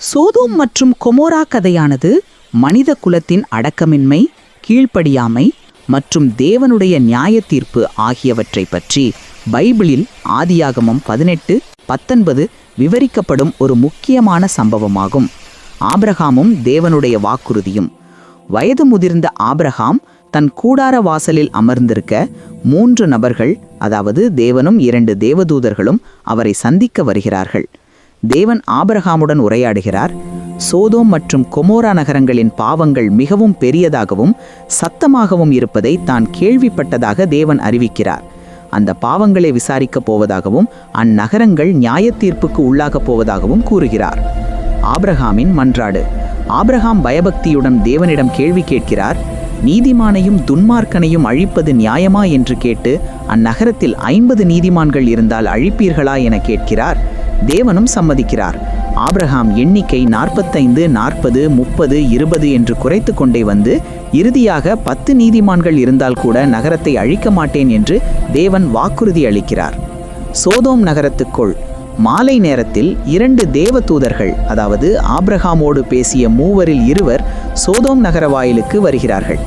சோதோம் மற்றும் கொமோரா கதையானது மனித குலத்தின் அடக்கமின்மை கீழ்ப்படியாமை மற்றும் தேவனுடைய நியாய தீர்ப்பு ஆகியவற்றை பற்றி பைபிளில் ஆதியாகமம் பதினெட்டு பத்தொன்பது விவரிக்கப்படும் ஒரு முக்கியமான சம்பவமாகும். ஆபிரகாமும் தேவனுடைய வாக்குறுதியும். வயது முதிர்ந்த ஆபிரகாம் தன் கூடார வாசலில் அமர்ந்திருக்க மூன்று நபர்கள் அதாவது தேவனும் இரண்டு தேவதூதர்களும் அவரை சந்திக்க வருகிறார்கள். தேவன் ஆபரகாமுடன் உரையாடுகிறார் சோதோம் மற்றும் கொமோரா நகரங்களின் பாவங்கள் மிகவும் பெரியதாகவும் சத்தமாகவும் இருப்பதை தான் கேள்விப்பட்டதாக தேவன் அறிவிக்கிறார். அந்த பாவங்களை விசாரிக்கப் போவதாகவும் அந்நகரங்கள் நியாய தீர்ப்புக்கு உள்ளாகப் போவதாகவும் கூறுகிறார். ஆபிரகாமின் மன்றாடு. ஆபிரகாம் பயபக்தியுடன் தேவனிடம் கேள்வி கேட்கிறார் நீதிமானையும் துன்மார்க்கனையும் அழிப்பது நியாயமா என்று கேட்டு அந்நகரத்தில் ஐம்பது நீதிமான்கள் இருந்தால் அழிப்பீர்களா என கேட்கிறார். தேவனும் சம்மதிக்கிறார். ஆப்ரஹாம் எண்ணிக்கை நாற்பத்தைந்து நாற்பது முப்பது இருபது என்று குறைத்து கொண்டே வந்து இறுதியாக பத்து நீதிமான்கள் இருந்தால் கூட நகரத்தை அழிக்க மாட்டேன் என்று தேவன் வாக்குறுதி அளிக்கிறார். சோதோம் நகரத்துக்குள் மாலை நேரத்தில் இரண்டு தேவ தூதர்கள் அதாவது ஆப்ரஹாமோடு பேசிய மூவரில் இருவர் சோதோம் நகர வாயிலுக்கு வருகிறார்கள்.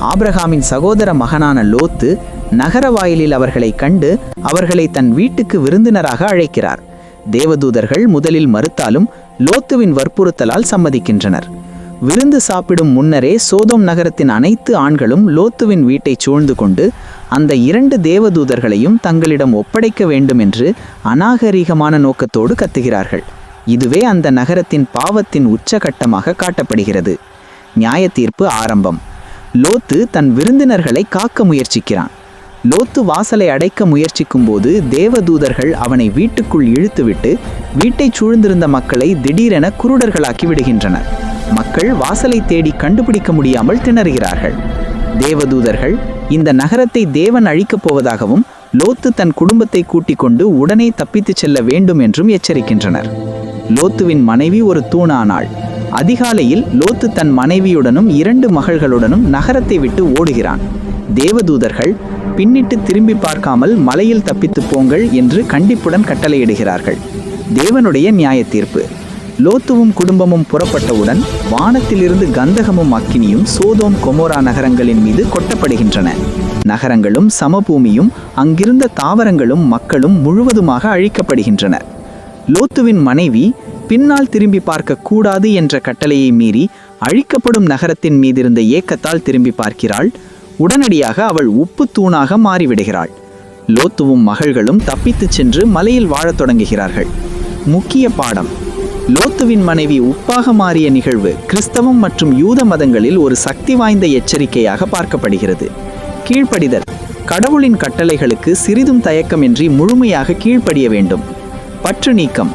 ஆப்ரஹாமின் சகோதர மகனான லோத்து நகர வாயிலில் அவர்களை கண்டு அவர்களை தன் வீட்டுக்கு விருந்தினராக அழைக்கிறார். தேவதூதர்கள் முதலில் மறுத்தாலும் லோத்துவின் வற்புறுத்தலால் சம்மதிக்கின்றனர். விருந்து சாப்பிடும் முன்னரே சோதோம் நகரத்தின் அனைத்து ஆண்களும் லோத்துவின் வீட்டை சூழ்ந்து கொண்டு அந்த இரண்டு தேவதூதர்களையும் தங்களிடம் ஒப்படைக்க வேண்டும் என்று அநாகரீகமான நோக்கத்தோடு கத்துகிறார்கள். இதுவே அந்த நகரத்தின் பாவத்தின் உச்சகட்டமாக காட்டப்படுகிறது. நியாய தீர்ப்பு ஆரம்பம். லோத்து தன் விருந்தினர்களை காக்க முயற்சிக்கிறான். லோத்து வாசலை அடைக்க முயற்சிக்கும் போது தேவதூதர்கள் அவனை வீட்டுக்குள் இழுத்துவிட்டு வீட்டைச் சூழ்ந்திருந்த மக்களை திடீரென குருடர்களாக்கி விடுகின்றனர். மக்கள் வாசலை தேடி கண்டுபிடிக்க முடியாமல் திணறுகிறார்கள். தேவதூதர்கள் இந்த நகரத்தை தேவன் அழிக்கப் போவதாகவும் லோத்து தன் குடும்பத்தை கூட்டிக் கொண்டு உடனே தப்பித்துச் செல்ல வேண்டும் என்றும் எச்சரிக்கின்றனர். லோத்துவின் மனைவி ஒரு தூணானாள். அதிகாலையில் லோத்து தன் மனைவியுடனும் இரண்டு மகள்களுடனும் நகரத்தை விட்டு ஓடுகிறான். தேவதூதர்கள் பின்னிட்டு திரும்பி பார்க்காமல் மலையில் தப்பித்து போங்கள் என்று கண்டிப்புடன் கட்டளையிடுகிறார்கள். தேவனுடைய நியாய தீர்ப்பு லோத்துவும் குடும்பமும் புறப்பட்டவுடன் வானத்திலிருந்து கந்தகமும் அக்கினியும் சோதோம் கொமோரா நகரங்களின் மீது கொட்டப்படுகின்றன. நகரங்களும் சமபூமியும் அங்கிருந்த தாவரங்களும் மக்களும் முழுவதுமாக அழிக்கப்படுகின்றன. லோத்துவின் மனைவி பின்னால் திரும்பி பார்க்க கூடாது என்ற கட்டளையை மீறி அழிக்கப்படும் நகரத்தின் மீதிருந்த ஏக்கத்தால் திரும்பி பார்க்கிறாள். உடனடியாக அவள் உப்பு தூணாக மாறிவிடுகிறாள். லோத்துவும் மகள்களும் தப்பித்துச் சென்று மலையில் வாழத் தொடங்குகிறார்கள். முக்கிய பாடம். லோத்துவின் மனைவி உப்பாக மாறிய நிகழ்வு கிறிஸ்தவம் மற்றும் யூத மதங்களில் ஒரு சக்தி வாய்ந்த எச்சரிக்கையாக பார்க்கப்படுகிறது. கீழ்ப்படிதல். கடவுளின் கட்டளைகளுக்கு சிறிதும் தயக்கமின்றி முழுமையாக கீழ்ப்படிய வேண்டும். பற்று நீக்கம்.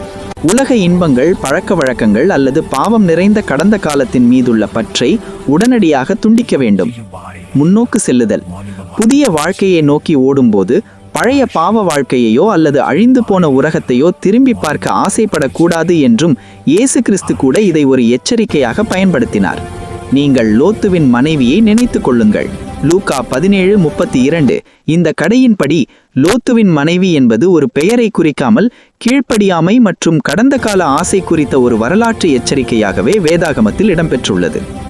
உலக இன்பங்கள் பழக்க வழக்கங்கள் அல்லது பாவம் நிறைந்த கடந்த காலத்தின் மீதுள்ள பற்றை உடனடியாக துண்டிக்க வேண்டும். முன்னோக்கு செல்லுதல். புதிய வாழ்க்கையை நோக்கி ஓடும்போது பழைய பாவ வாழ்க்கையையோ அல்லது அழிந்து போன உலகத்தையோ திரும்பி பார்க்க ஆசைப்படக்கூடாது என்றும் இயேசு கிறிஸ்து கூட இதை ஒரு எச்சரிக்கையாக பயன்படுத்தினார். நீங்கள் லோத்துவின் மனைவியை நினைத்து கொள்ளுங்கள். லூகா பதினேழு முப்பத்தி இரண்டு. இந்த கடையின்படி லோத்துவின் மனைவி என்பது ஒரு பெயரை குறிக்காமல் கீழ்ப்படியாமை மற்றும் கடந்த கால ஆசை குறித்த ஒரு வரலாற்று எச்சரிக்கையாகவே வேதாகமத்தில் இடம்பெற்றுள்ளது.